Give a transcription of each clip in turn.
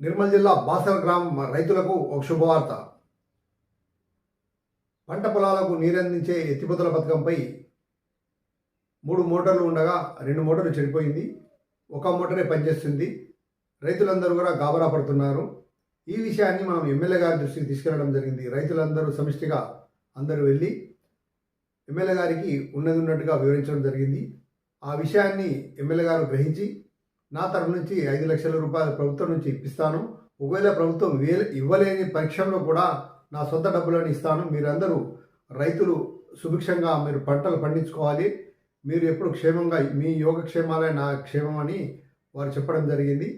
నిర్మల్ జిల్లా బాసర గ్రామం రైతులకు ఒక శుభవార్త. పంట పొలాలకు నీరందించే ఎత్తిపోతల పథకంపై మూడు మోటార్లు ఉండగా రెండు మోటార్లు చెడిపోయింది. ఒక మోటారే పనిచేస్తుంది. రైతులందరూ కూడా గాబరా పడుతున్నారు. ఈ విషయాన్ని మనం ఎమ్మెల్యే గారి దృష్టికి తీసుకెళ్ళడం జరిగింది. రైతులందరూ సమిష్టిగా అందరూ వెళ్ళి ఎమ్మెల్యే గారికి ఉన్నది ఉన్నట్టుగా వివరించడం జరిగింది. ఆ విషయాన్ని ఎమ్మెల్యే గారు గ్రహించి నా తరఫు నుంచి ఐదు లక్షల రూపాయలు ప్రభుత్వం నుంచి ఇప్పిస్తాను. ఒకవేళ ప్రభుత్వం వేల ఇవ్వలేని పరీక్షలో కూడా నా సొంత డబ్బులను ఇస్తాను. మీరందరూ రైతులు సుభిక్షంగా మీరు పంటలు పండించుకోవాలి. మీరు ఎప్పుడు క్షేమంగా మీ యోగక్షేమాలే నా క్షేమం అని వారు చెప్పడం జరిగింది.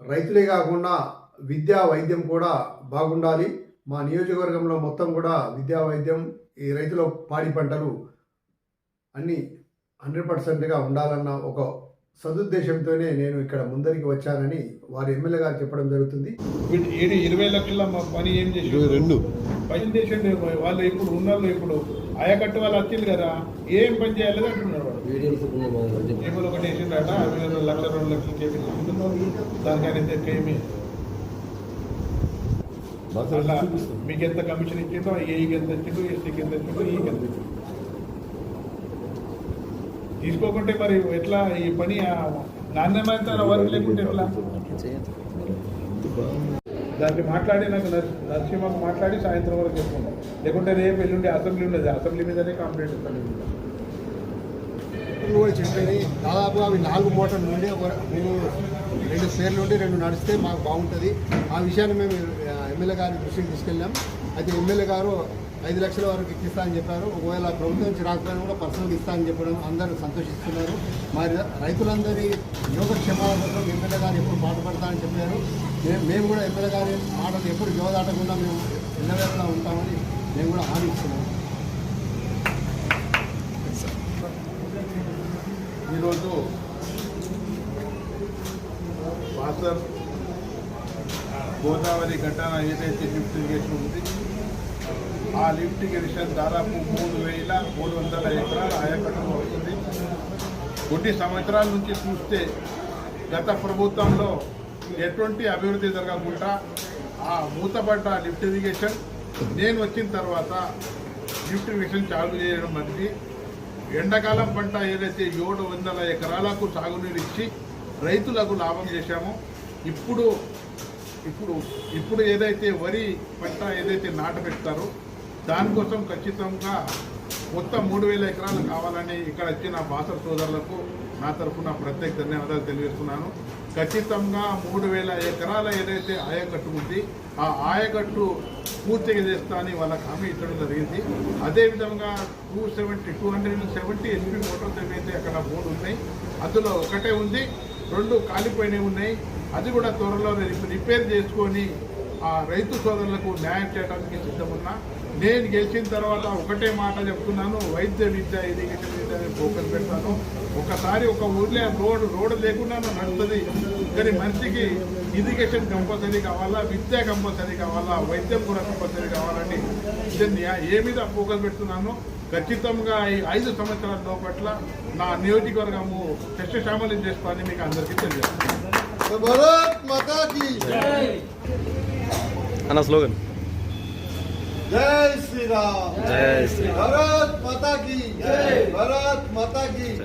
రైతులే కాకుండా విద్యా వైద్యం కూడా బాగుండాలి. మా నియోజకవర్గంలో మొత్తం కూడా విద్యా వైద్యం ఈ రైతుల పాడి పంటలు అన్నీ హండ్రెడ్ పర్సెంట్గా ఉండాలన్న ఒక సదుద్దేశంతోనే నేను ఇక్కడ ముందరికి వచ్చానని వారి ఎమ్మెల్యే గారు చెప్పడం జరుగుతుంది. వీటి ఏడు ఇరవై లక్షల మా పని ఏం చేసి రెండు. పని చేసిండు వాళ్ళు ఇప్పుడు ఉన్నారు ఇప్పుడు ఆయకట్టు వాళ్ళు వచ్చింది కదా ఏం పని చేయాలి వాడు. టేబుల్ ఒకటి వేసిండట రెండు లక్ష రెండు లక్షలు చేపించుకుంటున్నారు దానికైనా ఏమి. మీకు ఎంత కమిషన్ ఇచ్చిందో ఏకి ఎంత ఇచ్చిందో ఎస్టీకి ఎంత ఇచ్చిందో ఈకి ఎంత ఇచ్చిందో తీసుకోకుంటే మరి ఎట్లా ఈ పని నాణ్యమైన వర్క్ లేకుంటే ఎట్లా? దానికి మాట్లాడి నాకు నర్- నరసింహకు మాట్లాడి సాయంత్రం వరకు చెప్పుకుంటాం లేకుంటే రేపు ఎల్లుండి అసెంబ్లీ ఉండదు. అసెంబ్లీ మీదనే కంప్లైంట్ ఇస్తాను. కూడా చెప్పేది దాదాపు అవి నాలుగు మోటార్లు నుండి ఒక మేము రెండు స్పేర్లు ఉండి రెండు నడిస్తే మాకు బాగుంటుంది. ఆ విషయాన్ని మేము ఎమ్మెల్యే గారి దృష్టికి తీసుకెళ్ళాం. అయితే ఎమ్మెల్యే గారు ఐదు లక్షల వరకు ఇస్తా అని చెప్పారు. ఒకవేళ ప్రభుత్వం నుంచి రాకపోయినా కూడా పర్సనల్గా ఇస్తా అని చెప్పడం అందరూ సంతోషిస్తున్నారు. మరి రైతులందరి యోగక్షేమాల కోసం ఎమ్మెల్యే గారు ఎప్పుడు పాటుపడతా అని చెప్పారు. మేము మేము కూడా ఎమ్మెల్యే గారి మాటలు ఎప్పుడు జోదాటకుండా మేము ఎల్లవేళలా ఉంటామని మేము కూడా హామీ ఈరోజు బాసర్ గోదావరి ఘటన ఏదైతే లిఫ్ట్ ఇరిగేషన్ ఉంది ఆ లిఫ్ట్ ఇరిగేషన్ దాదాపు మూడు వేల మూడు వందల ఎకరాల ఆయకట్టం వస్తుంది కొన్ని సంవత్సరాల నుంచి చూస్తే గత ప్రభుత్వంలో ఎటువంటి అభివృద్ధి జరగకుండా ఆ మూతపడ్డ లిఫ్ట్ ఇరిగేషన్ నేను వచ్చిన తర్వాత లిఫ్ట్ ఇరిగేషన్ చాలు చేయడం అనేది ఎండాకాలం పంట ఏదైతే ఏడు వందల ఎకరాలకు సాగునీరు ఇచ్చి రైతులకు లాభం చేశామో ఇప్పుడు ఇప్పుడు ఇప్పుడు ఏదైతే వరి పంట ఏదైతే నాటబెడతారో దానికోసం ఖచ్చితంగా మొత్తం మూడు వేల ఎకరాలు కావాలని ఇక్కడ వచ్చిన బాసర సోదరులకు నా తరఫున ప్రత్యేక ధన్యవాదాలు తెలియజేస్తున్నాను. ఖచ్చితంగా మూడు వేల ఎకరాల ఏదైతే ఆయకట్టు ఉంది ఆ ఆయకట్టు పూర్తిగా చేస్తా అని వాళ్ళకి హామీ ఇచ్చడం జరిగింది. అదేవిధంగా two seventy two hundred seventy ఎనిమిది మోటార్స్ ఏవైతే అక్కడ మూడు ఉన్నాయి అందులో ఒకటే ఉంది రెండు కాలిపోయినవి ఉన్నాయి. అది కూడా త్వరలో రిపేర్ చేసుకొని ఆ రైతు సోదరులకు న్యాయం చేయడానికి సిద్ధమున్నా నేను గెలిచిన తర్వాత ఒకటే మాట చెప్తున్నాను వైద్య విద్య ఇరిగేషన్ విద్య అని ఫోకస్ పెడతాను. ఒకసారి ఒక ఊర్లో రోడ్ రోడ్ లేకుండా నడుస్తుంది. కానీ మనిషికి ఇరిగేషన్ కంపల్సరీ కావాలా విద్య కంపల్సరీ కావాలా వైద్యం కూడా కంపల్సరీ కావాలని దీన్ని ఏ మీద ఫోకస్ పెడుతున్నాను? ఖచ్చితంగా ఈ ఐదు సంవత్సరాల లోపట్ల నా నియోజకవర్గము శస్యశ్యామలం చేసుకోవాలని మీకు అందరికీ తెలియజేస్తున్నాను Bharat Mata Ki Jai Anna slogan? Jai Sri Ram Jai Sri Bharat Mata Ki Jai Bharat Mata Ki